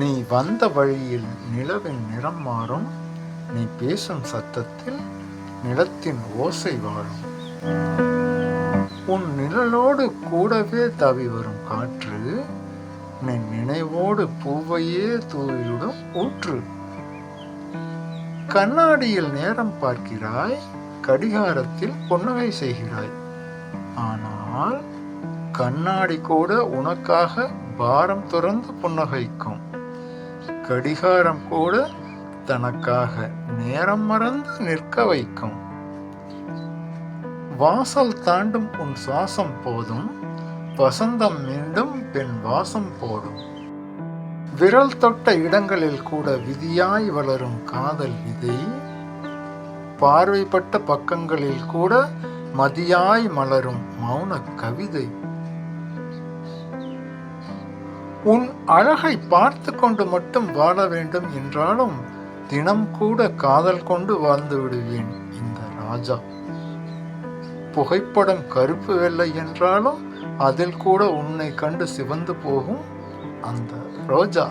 நீ வந்த வழியில் நிலவின் நிறம் மாறும் நீ பேசும் சத்தத்தில் நிலத்தின் ஓசை வாழும். உன் நிழலோடு கூடவே தவி வரும் காற்று நீ நினைவோடு பூவையே தூவிடும் ஊற்று. கண்ணாடியில் நேரம் பார்க்கிறாய் கடிகாரத்தில் புன்னகை செய்கிறாய். ஆனால் கண்ணாடி கூட உனக்காக பாரம் துறந்து புன்னகைக்கும். கடிகாரம் கூட தனக்காக நேரம் மறந்து நிற்க வைக்கும். வாசல் தாண்டும் உன் சுவாசம் போதும் வசந்தம் மீண்டும் பெண் வாசம் போடும் விரல் தொட்ட இடங்களில் கூட விதியாய் வளரும் காதல் விதை பார்வைப்பட்ட பக்கங்களில் கூட மதியாய் மலரும் மௌன கவிதை. உன் அழகை பார்த்து கொண்டு மட்டும் வாழ வேண்டும் என்றாலும் தினம் கூட காதல் கொண்டு வாழ்ந்து விடுவேன் இந்த ராஜா. புகைப்படம் கருப்பு வெள்ளை என்றாலும் அதில் கூட உன்னை கண்டு சிவந்து போகும் அந்த ரோஜா.